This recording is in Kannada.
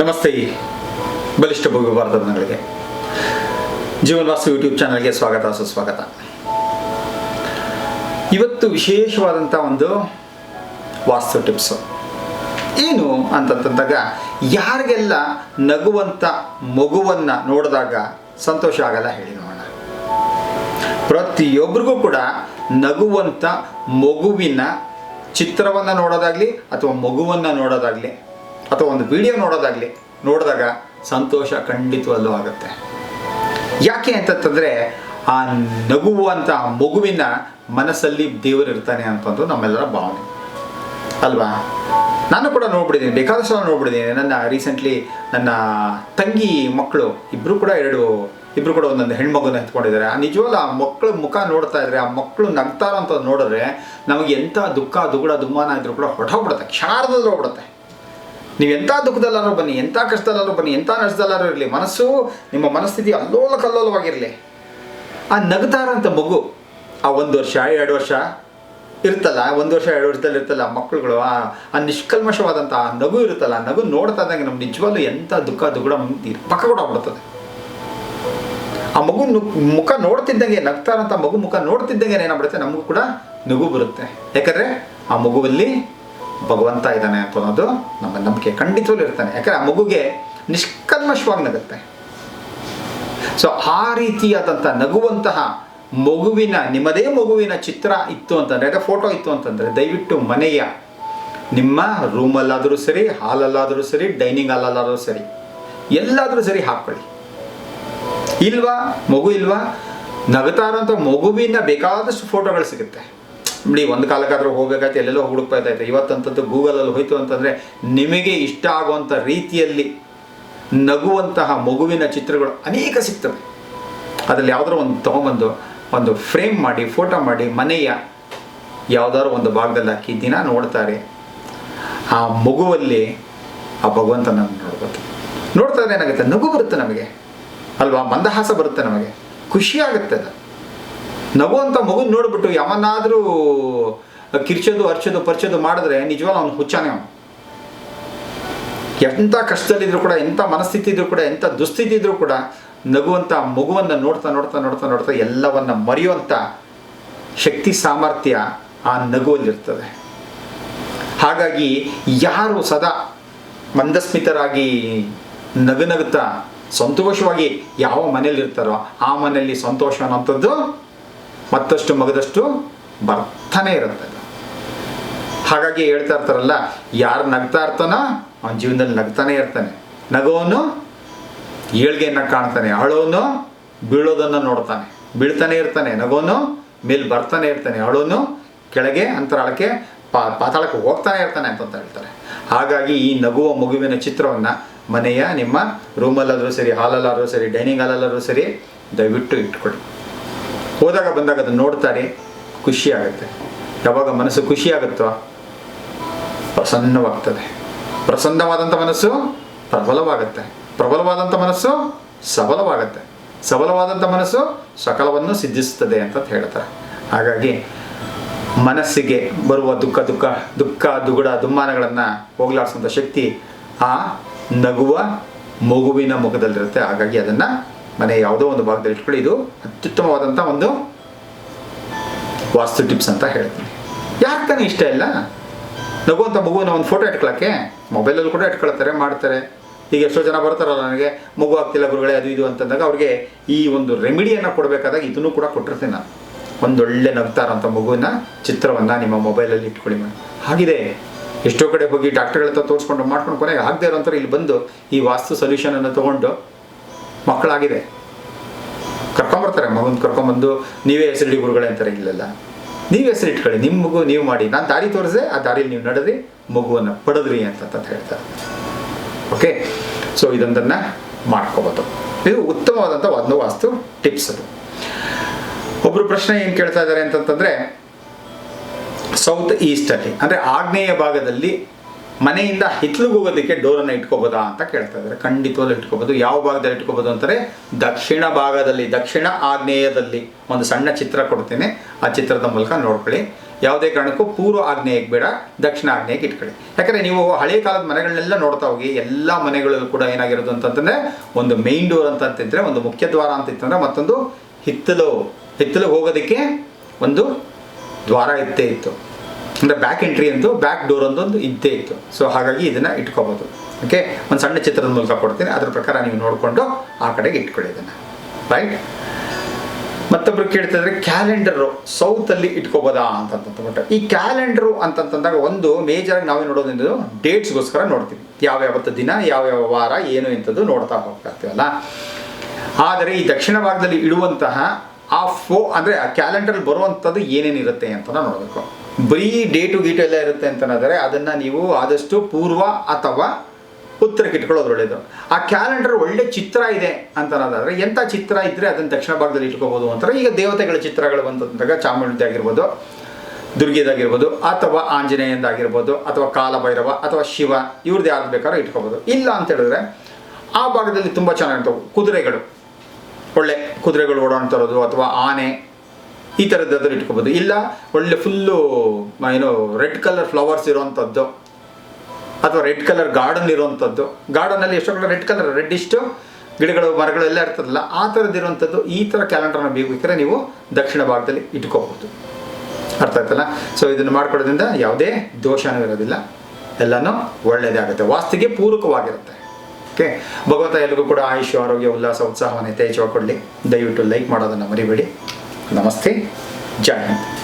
ನಮಸ್ತೆ ಬಲಿಷ್ಠ ಭವ್ಯ ಭಾರತಗಳಿಗೆ ಜೀವನ್ ವಾಸ್ತು ಯೂಟ್ಯೂಬ್ ಚಾನಲ್ಗೆ ಸ್ವಾಗತ, ಸುಸ್ವಾಗತ. ಇವತ್ತು ವಿಶೇಷವಾದಂಥ ಒಂದು ವಾಸ್ತು ಟಿಪ್ಸು. ಏನು ಅಂತಂತಂದಾಗ, ಯಾರಿಗೆಲ್ಲ ನಗುವಂಥ ಮಗುವನ್ನು ನೋಡಿದಾಗ ಸಂತೋಷ ಆಗಲ್ಲ ಹೇಳಿ ನೋಡೋಣ. ಪ್ರತಿಯೊಬ್ಬರಿಗೂ ಕೂಡ ನಗುವಂಥ ಮಗುವಿನ ಚಿತ್ರವನ್ನು ನೋಡೋದಾಗಲಿ ಅಥವಾ ಮಗುವನ್ನು ನೋಡೋದಾಗಲಿ ಅಥವಾ ಒಂದು ವಿಡಿಯೋ ನೋಡೋದಾಗಲಿ, ನೋಡಿದಾಗ ಸಂತೋಷ ಖಂಡಿತವಲ್ಲೂ ಆಗುತ್ತೆ. ಯಾಕೆ ಅಂತಂತಂದರೆ, ಆ ನಗುವಂಥ ಮಗುವಿನ ಮನಸ್ಸಲ್ಲಿ ದೇವರಿರ್ತಾನೆ ಅಂತಂದು ನಮ್ಮೆಲ್ಲರ ಭಾವನೆ. ಅಲ್ವಾ? ನಾನು ಕೂಡ ನೋಡ್ಬಿಟ್ಟಿದ್ದೀನಿ ಬೇಕಾದಷ್ಟು ಸಲ ನೋಡ್ಬಿಟ್ಟಿದ್ದೀನಿ. ನನ್ನ ರೀಸೆಂಟ್ಲಿ ನನ್ನ ತಂಗಿ ಮಕ್ಕಳು ಇಬ್ಬರು ಕೂಡ ಎರಡು ಇಬ್ಬರು ಕೂಡ ಒಂದೊಂದು ಹೆಣ್ಮಗುನ ಎತ್ಕೊಂಡಿದ್ದಾರೆ. ಆ ನಿಜವಲ್ಲ ಆ ಮಕ್ಕಳ ಮುಖ ನೋಡ್ತಾ ಇದ್ರೆ, ಆ ಮಕ್ಕಳು ನಗ್ತಾರ ಅಂತ ನೋಡಿದ್ರೆ, ನಮಗೆ ಎಂಥ ದುಃಖ, ದುಗುಡ, ದುಮ್ಮಾನ ಇದ್ರೂ ಕೂಡ ಹೊಟ್ಟೋಗ್ಬಿಡುತ್ತೆ ಕ್ಷಣಾರ್ಧದಲ್ಲಿ ಹೋಗ್ಬಿಡುತ್ತೆ. ನೀವು ಎಂಥ ದುಃಖದಲ್ಲಾದ್ರೂ ಬನ್ನಿ ಎಂಥ ಕಷ್ಟದಲ್ಲಾದ್ರೂ ಬನ್ನಿ ಎಂಥ ನಷ್ಟದಲ್ಲಾದ್ರೂ ಇರಲಿ, ಮನಸ್ಸು ನಿಮ್ಮ ಮನಸ್ಥಿತಿ ಅಲ್ಲೋಲ ಕಲ್ಲೋಲವಾಗಿರಲಿ ಆ ನಗ್ತಾರಂಥ ಮಗು, ಆ ಒಂದು ವರ್ಷ ಎರಡು ವರ್ಷ ಇರ್ತಲ್ಲ ಒಂದು ವರ್ಷ, ಎರಡು ವರ್ಷದಲ್ಲಿ ಇರ್ತಲ್ಲ ಮಕ್ಕಳುಗಳು, ಆ ಆ ನಿಷ್ಕಲ್ಮಶವಾದಂಥ ಆ ನಗು ಇರುತ್ತಲ್ಲ, ಆ ನಗು ನೋಡ್ತಾ ಇದ್ದಂಗೆ ನಮ್ಮ ನಿಜವಾಗ್ಲೂ ಎಂಥ ದುಃಖ, ದುಗುಡ ಪಕ್ಕ ಕೂಡ ಆಗ್ಬಿಡ್ತದೆ ಆ ಮಗು ಮುಖ ನೋಡ್ತಿದ್ದಂಗೆ ನಗ್ತಾರಂಥ ಮಗು ಮುಖ ನೋಡ್ತಿದ್ದಂಗೆ ಏನಾಗ್ಬಿಡುತ್ತೆ? ನಮಗೂ ಕೂಡ ನಗು ಬರುತ್ತೆ. ಯಾಕಂದರೆ ಆ ಮಗುವಲ್ಲಿ ಭಗವಂತ ಇದ್ದಾನೆ ಅಂತ ಅನ್ನೋದು ನಮ್ಮ ನಂಬಿಕೆ. ಖಂಡಿತವಲ್ಲೂ ಇರ್ತಾನೆ. ಯಾಕಂದರೆ ಆ ಮಗುಗೆ ನಿಷ್ಕಲ್ಮಶವಾಗಿ ನಗುತ್ತೆ ಸೊ ಆ ರೀತಿಯಾದಂಥ ನಗುವಂತಹ ಮಗುವಿನ, ನಿಮ್ಮದೇ ಮಗುವಿನ ಚಿತ್ರ ಇತ್ತು ಅಂತಂದರೆ ಅಥವಾ ಫೋಟೋ ಇತ್ತು ಅಂತಂದರೆ, ದಯವಿಟ್ಟು ಮನೆಯ ನಿಮ್ಮ ರೂಮಲ್ಲಾದರೂ ಸರಿ, ಹಾಲಲ್ಲಾದರೂ ಸರಿ ಡೈನಿಂಗ್ ಹಾಲಲ್ಲಾದರೂ ಸರಿ, ಎಲ್ಲಾದರೂ ಸರಿ ಹಾಕ್ಕೊಳ್ಳಿ. ಇಲ್ವಾ? ಮಗು ಇಲ್ವಾ? ಇರೋಂಥ ಮಗುವಿನ ಬೇಕಾದಷ್ಟು ಫೋಟೋಗಳು ಸಿಗುತ್ತೆ. ಬಿಡಿ, ಒಂದು ಕಾಲಕ್ಕಾದ್ರೂ ಹೋಗ್ಬೇಕಾಯ್ತು, ಎಲ್ಲೆಲ್ಲೋ ಹುಡುಕ್ತಾ ಇದ್ದಾಯ್ತು ಇವತ್ತಂತದ್ದು ಗೂಗಲಲ್ಲಿ ಹೋಯ್ತು ಅಂತಂದರೆ ನಿಮಗೆ ಇಷ್ಟ ಆಗುವಂಥ ರೀತಿಯಲ್ಲಿ ನಗುವಂತಹ ಮಗುವಿನ ಚಿತ್ರಗಳು ಅನೇಕ ಸಿಗ್ತವೆ. ಅದರಲ್ಲಿ ಯಾವುದಾದ್ರು ಒಂದು ತೊಗೊಂಬಂದು, ಒಂದು ಫ್ರೇಮ್ ಮಾಡಿ, ಫೋಟೋ ಮಾಡಿ, ಮನೆಯ ಯಾವುದಾದ್ರು ಒಂದು ಭಾಗದಲ್ಲಿ ಹಾಕಿ, ದಿನ ನೋಡ್ತಾರೆ. ಆ ಮಗುವಲ್ಲಿ ಆ ಭಗವಂತನ ನೋಡ್ಬೋದು ನೋಡ್ತಾ ಏನಾಗುತ್ತೆ? ನಗು ಬರುತ್ತೆ ನಮಗೆ. ಅಲ್ವಾ? ಮಂದಹಾಸ ಬರುತ್ತೆ ನಮಗೆ. ಖುಷಿಯಾಗುತ್ತೆ ಅದು. ನಗು ಅಂತ ಮಗು ನೋಡ್ಬಿಟ್ಟು ಯಾವನ್ನಾದ್ರೂ ಕಿರ್ಚೋದು ಅರ್ಚೋದು ಪರ್ಚೋದು ಮಾಡಿದ್ರೆ ನಿಜವಾಗ್ಲೂ ಅವನು ಹುಚ್ಚಾನೆ ಅವನು. ಎಂಥ ಕಷ್ಟದಲ್ಲಿದ್ರು ಕೂಡ ಎಂಥ ಮನಸ್ಥಿತಿ ಇದ್ರೂ ಕೂಡ ಎಂಥ ದುಸ್ಥಿತಿ ಇದ್ರೂ ಕೂಡ ನಗುವಂಥ ಮಗುವನ್ನು ನೋಡ್ತಾ ನೋಡ್ತಾ ನೋಡ್ತಾ ನೋಡ್ತಾ ಎಲ್ಲವನ್ನ ಮರೆಯುವಂಥ ಶಕ್ತಿ, ಸಾಮರ್ಥ್ಯ ಆ ನಗುವಲ್ಲಿರ್ತದೆ. ಹಾಗಾಗಿ ಯಾರು ಸದಾ ಮಂದಸ್ಮಿತರಾಗಿ ನಗು ನಗುತ್ತಾ ಸಂತೋಷವಾಗಿ ಯಾವ ಮನೇಲಿ ಇರ್ತಾರೋ ಆ ಮನೆಯಲ್ಲಿ ಸಂತೋಷ ಅನ್ನೋಂಥದ್ದು ಮತ್ತಷ್ಟು ಮಗದಷ್ಟು ಬರ್ತಾನೆ ಇರುತ್ತೆ ಹಾಗಾಗಿ ಹೇಳ್ತಾ ಇರ್ತಾರಲ್ಲ, ಯಾರು ನಗ್ತಾ ಇರ್ತಾನೋ ಅವನ ಜೀವನದಲ್ಲಿ ನಗ್ತಾನೆ ಇರ್ತಾನೆ. ನಗುವನು ಏಳ್ಗೆಯನ್ನು ಕಾಣ್ತಾನೆ, ಅಳೋನು ಬೀಳೋದನ್ನು ನೋಡ್ತಾನೆ. ಬೀಳ್ತಾನೆ ಇರ್ತಾನೆ, ನಗೋನು ಮೇಲೆ ಬರ್ತಾನೆ ಇರ್ತಾನೆ, ಅಳೋನು ಕೆಳಗೆ ಅಂತರಾಳಕ್ಕೆ ಪಾ, ಪಾತಾಳಕ್ಕೆ ಹೋಗ್ತಾನೆ ಇರ್ತಾನೆ ಅಂತ ಹೇಳ್ತಾರೆ. ಹಾಗಾಗಿ ಈ ನಗುವ ಮಗುವಿನ ಚಿತ್ರವನ್ನು ಮನೆಯ ನಿಮ್ಮ ರೂಮಲ್ಲಾದರೂ ಸರಿ ಹಾಲಲ್ಲಾದರೂ ಸರಿ ಡೈನಿಂಗ್ ಹಾಲಲ್ಲಾದರೂ ಸರಿ ದಯವಿಟ್ಟು ಇಟ್ಕೊಳ್ಳಿ ಹೋದಾಗ ಬಂದಾಗ ಅದನ್ನು ನೋಡ್ತಾರೆ ಖುಷಿ ಆಗುತ್ತೆ ಯಾವಾಗ ಮನಸ್ಸು ಖುಷಿ ಆಗುತ್ತೋ ಪ್ರಸನ್ನವಾಗ್ತದೆ. ಪ್ರಸನ್ನವಾದಂಥ ಮನಸ್ಸು ಪ್ರಬಲವಾಗುತ್ತೆ. ಪ್ರಬಲವಾದಂಥ ಮನಸ್ಸು ಸಬಲವಾಗುತ್ತೆ. ಸಬಲವಾದಂಥ ಮನಸ್ಸು ಸಕಲವನ್ನು ಸಿದ್ಧಿಸುತ್ತದೆ ಅಂತ ಹೇಳ್ತಾರೆ. ಹಾಗಾಗಿ ಮನಸ್ಸಿಗೆ ಬರುವ ದುಃಖ ದುಃಖ ದುಃಖ, ದುಗುಡ, ದುಮ್ಮಾನಗಳನ್ನು ಹೋಗ್ಲಾಡಿಸುವಂಥ ಶಕ್ತಿ ಆ ನಗುವ ಮಗುವಿನ ಮುಖದಲ್ಲಿರುತ್ತೆ. ಹಾಗಾಗಿ ಅದನ್ನು ಮನೆ ಯಾವುದೋ ಒಂದು ಭಾಗದಲ್ಲಿ ಇಟ್ಕೊಳ್ಳಿ. ಇದು ಅತ್ಯುತ್ತಮವಾದಂಥ ಒಂದು ವಾಸ್ತು ಟಿಪ್ಸ್ ಅಂತ ಹೇಳ್ತೀನಿ. ಯಾಕೆ ತಾನೇ ಇಷ್ಟ ಇಲ್ಲ? ನಗುವಂಥ ಮಗುವಿನ ಒಂದು ಫೋಟೋ ಇಟ್ಕೊಳ್ಳೋಕ್ಕೆ ಮೊಬೈಲಲ್ಲಿ ಕೂಡ ಇಟ್ಕೊಳ್ತಾರೆ, ಮಾಡ್ತಾರೆ. ಈಗ ಎಷ್ಟೋ ಜನ ಬರ್ತಾರಲ್ಲ ನನಗೆ, ಮಗು ಆಗ್ತಿಲ್ಲ ಗುರುಗಳೇ, ಅದು ಇದು ಅಂತಂದಾಗ ಅವ್ರಿಗೆ ಈ ಒಂದು ರೆಮಿಡಿಯನ್ನು ಕೊಡಬೇಕಾದಾಗ ಇದನ್ನು ಕೂಡ ಕೊಟ್ಟಿರ್ತೀನಿ ನಾನು. ಒಂದೊಳ್ಳೆ ನಗ್ತಾರಂಥ ಮಗುವಿನ ಚಿತ್ರವನ್ನು ನಿಮ್ಮ ಮೊಬೈಲಲ್ಲಿ ಇಟ್ಕೊಳ್ಳಿ ಮೇಡಮ್ ಹಾಗಿದೆ. ಎಷ್ಟೋ ಕಡೆ ಹೋಗಿ ಡಾಕ್ಟರ್ಗಳ ಹತ್ರ ತೋರಿಸ್ಕೊಂಡು ಮಾಡ್ಕೊಂಡು ಕೊನೆಗೆ ಆಗದೆ ಇರೋಂಥವ್ರು ಇಲ್ಲಿ ಬಂದು ಈ ವಾಸ್ತು ಸೊಲ್ಯೂಷನನ್ನು ತೊಗೊಂಡು ಮಕ್ಕಳಾಗಿದೆ. ಕರ್ಕೊಂಬರ್ತಾರೆ, ಮಗುನ ಕರ್ಕೊಂಬಂದು ನೀವೇ ಹೆಸರಿಡಿ ಗುರುಗಳೇ ಅಂತಾರೆ, ಇಲ್ಲೆಲ್ಲ. ನೀವು ಹೆಸರು ಇಟ್ಕೊಳ್ಳಿ ನಿಮ್ಮ ಮಗು ನೀವು ಮಾಡಿ. ನಾನು ದಾರಿ ತೋರಿಸಿದೆ, ಆ ದಾರಿಯಲ್ಲಿ ನೀವು ನಡೆದ್ರಿ, ಮಗುವನ್ನು ಪಡೆದ್ರಿ ಅಂತ ಅಂತ ಹೇಳ್ತಾರೆ. ಓಕೆ ಸೊ ಇದೊಂದನ್ನು ಮಾಡ್ಕೋಬೋದು. ಇದು ಉತ್ತಮವಾದಂಥ ಒಂದು ವಾಸ್ತು ಟಿಪ್ಸ್ ಅದು. ಒಬ್ಬರು ಪ್ರಶ್ನೆ ಏನು ಕೇಳ್ತಾ ಇದ್ದಾರೆ ಅಂತಂತಂದರೆ ಸೌತ್ ಈಸ್ಟಲ್ಲಿ ಅಂದರೆ ಆಗ್ನೇಯ ಭಾಗದಲ್ಲಿ ಮನೆಯಿಂದ ಹಿತ್ಲಿಗೆ ಹೋಗೋದಕ್ಕೆ ಡೋರನ್ನು ಇಟ್ಕೋಬೋದಾ ಅಂತ ಕೇಳ್ತಾ ಇದ್ದಾರೆ. ಖಂಡಿತವಾಗ್ಲೂ ಇಟ್ಕೋಬೋದು. ಯಾವ ಭಾಗದಲ್ಲಿ ಇಟ್ಕೋಬೋದು ಅಂತಾರೆ ದಕ್ಷಿಣ ಭಾಗದಲ್ಲಿ, ದಕ್ಷಿಣ ಆಗ್ನೇಯದಲ್ಲಿ ಒಂದು ಸಣ್ಣ ಚಿತ್ರ ಕೊಡ್ತೇನೆ. ಆ ಚಿತ್ರದ ಮೂಲಕ ನೋಡ್ಕೊಳ್ಳಿ. ಯಾವುದೇ ಕಾರಣಕ್ಕೂ ಪೂರ್ವ ಆಗ್ನೇಯಕ್ಕೆ ಬೇಡ, ದಕ್ಷಿಣ ಆಗ್ನೇಯಕ್ಕೆ ಇಟ್ಕೊಳ್ಳಿ. ಯಾಕಂದರೆ ನೀವು ಹಳೆ ಕಾಲದ ಮನೆಗಳನ್ನೆಲ್ಲ ನೋಡ್ತಾ ಹೋಗಿ, ಎಲ್ಲ ಮನೆಗಳಲ್ಲೂ ಕೂಡ ಏನಾಗಿರೋದು ಅಂತಂತಂದರೆ ಒಂದು ಮೇನ್ ಡೋರ್ ಅಂತ ಅಂತಿದ್ರೆ, ಒಂದು ಮುಖ್ಯ ದ್ವಾರ ಅಂತ ಇತ್ತಂದ್ರೆ ಮತ್ತೊಂದು ಹಿತ್ತಲು ಹಿತ್ತಲು ಹೋಗೋದಕ್ಕೆ ಒಂದು ದ್ವಾರ ಇತ್ತೇ ಇತ್ತು. ಅಂದರೆ ಬ್ಯಾಕ್ ಎಂಟ್ರಿ ಅಂತೂ ಬ್ಯಾಕ್ ಡೋರ್ ಅಂತೊಂದು ಇದ್ದೇ ಇತ್ತು. ಸೊ ಹಾಗಾಗಿ ಇದನ್ನು ಇಟ್ಕೋಬೋದು. ಓಕೆ ಒಂದು ಸಣ್ಣ ಚಿತ್ರದ ಮೂಲಕ ಕೊಡ್ತೀನಿ. ಅದ್ರ ಪ್ರಕಾರ ನೀವು ನೋಡಿಕೊಂಡು ಆ ಕಡೆಗೆ ಇಟ್ಕೊಳ್ಳಿ ಇದನ್ನು. ರೈಟ್ ಮತ್ತೊಬ್ರು ಕೇಳ್ತಿದ್ರೆ ಕ್ಯಾಲೆಂಡರು ಸೌತಲ್ಲಿ ಇಟ್ಕೋಬೋದಾ ಅಂತಂತಂದ್ಬಿಟ್ಟು ಈ ಕ್ಯಾಲೆಂಡರು ಅಂತಂತಂದಾಗ ಒಂದು ಮೇಜರಾಗಿ ನಾವೇ ನೋಡೋದ್ರಿಂದ ಡೇಟ್ಸ್ಗೋಸ್ಕರ ನೋಡ್ತೀವಿ. ಯಾವ ಯಾವತ್ತು ದಿನ ಯಾವ ಯಾವ ವಾರ, ಏನು ಎಂಥದ್ದು ನೋಡ್ತಾ ಹೋಗ್ತಾ ಇರ್ತೀವಲ್ಲ ಆದರೆ ಈ ದಕ್ಷಿಣ ಭಾಗದಲ್ಲಿ ಇಡುವಂತಹ ಆ ಫೋ ಅಂದರೆ ಆ ಕ್ಯಾಲೆಂಡರ್ ಬರುವಂಥದ್ದು ಏನೇನಿರುತ್ತೆ ಅಂತ ನೋಡಬೇಕು. ಬರೀ ಡೇಟು ಗೀಟು ಎಲ್ಲ ಇರುತ್ತೆ ಅಂತನಾದರೆ ಅದನ್ನು ನೀವು ಆದಷ್ಟು ಪೂರ್ವ ಅಥವಾ ಉತ್ತರಕ್ಕೆ ಇಟ್ಕೊಳ್ಳೋದು ಒಳ್ಳೇದು. ಆ ಕ್ಯಾಲೆಂಡರ್ ಒಳ್ಳೆ ಚಿತ್ರ ಇದೆ ಅಂತ ಅನ್ನೋದಾದ್ರೆ ಎಂಥ ಚಿತ್ರ ಇದ್ದರೆ ಅದನ್ನು ದಕ್ಷಿಣ ಭಾಗದಲ್ಲಿ ಇಟ್ಕೋಬೋದು ಅಂತಾರೆ ಈಗ ದೇವತೆಗಳ ಚಿತ್ರಗಳು ಬಂದಾಗ ಚಾಮುಂಡಿ ಆಗಿರ್ಬೋದು ದುರ್ಗಿದಾಗಿರ್ಬೋದು, ಅಥವಾ ಆಂಜನೇಯಂದಾಗಿರ್ಬೋದು, ಅಥವಾ ಕಾಲಭೈರವ, ಅಥವಾ ಶಿವ ಇವ್ರದ್ದು ಯಾವ್ದು ಬೇಕಾದ್ರೂ ಇಟ್ಕೋಬೋದು. ಇಲ್ಲ ಅಂತ ಹೇಳಿದ್ರೆ ಆ ಭಾಗದಲ್ಲಿ ತುಂಬ ಚೆನ್ನಾಗಿರ್ತವೆ. ಕುದುರೆಗಳು. ಒಳ್ಳೆ ಕುದುರೆಗಳು ಓಡಾಡ್ತಿರೋದು ಅಥವಾ ಆನೆ ಈ ಥರದ್ದಾದ್ರೂ ಇಟ್ಕೋಬೋದು. ಇಲ್ಲ, ಒಳ್ಳೆ ಫುಲ್ಲು ಏನು ರೆಡ್ ಕಲರ್ ಫ್ಲವರ್ಸ್ ಇರೋವಂಥದ್ದು ಅಥವಾ ರೆಡ್ ಕಲರ್ ಗಾರ್ಡನ್ ಇರೋವಂಥದ್ದು ಗಾರ್ಡನಲ್ಲಿ ಎಷ್ಟೋ ಕಲರ್ ರೆಡ್ ಕಲರ್ ರೆಡ್ ಇಷ್ಟು ಗಿಡಗಳು, ಮರಗಳು ಎಲ್ಲ ಇರ್ತದಲ್ಲ, ಆ ಥರದ್ದಿರುವಂಥದ್ದು ಈ ಥರ ಕ್ಯಾಲೆಂಡರ್ನ ಬೇಕಿದ್ರೆ ನೀವು ದಕ್ಷಿಣ ಭಾಗದಲ್ಲಿ ಇಟ್ಕೋಬಹುದು ಅರ್ಥ ಆಯ್ತಲ್ಲ? ಸೊ ಇದನ್ನು ಮಾಡ್ಕೊಳ್ಳೋದ್ರಿಂದ ಯಾವುದೇ ದೋಷನೂ ಇರೋದಿಲ್ಲ. ಎಲ್ಲನೂ ಒಳ್ಳೆಯದೇ ಆಗುತ್ತೆ. ವಾಸ್ತಿಗೆ ಪೂರಕವಾಗಿರುತ್ತೆ. ಓಕೆ ಭಗವಂತ ಎಲ್ರಿಗೂ ಕೂಡ ಆಯುಷ್ಯ, ಆರೋಗ್ಯ, ಉಲ್ಲಾಸ, ಉತ್ಸಾಹವನ್ನು ಯಥೇಚ್ಛವಾಗಿ ಕೊಡಲಿ. ದಯವಿಟ್ಟು ಲೈಕ್ ಮಾಡೋದನ್ನು ಮರಿಬೇಡಿ. नमस्ते जय हिंद।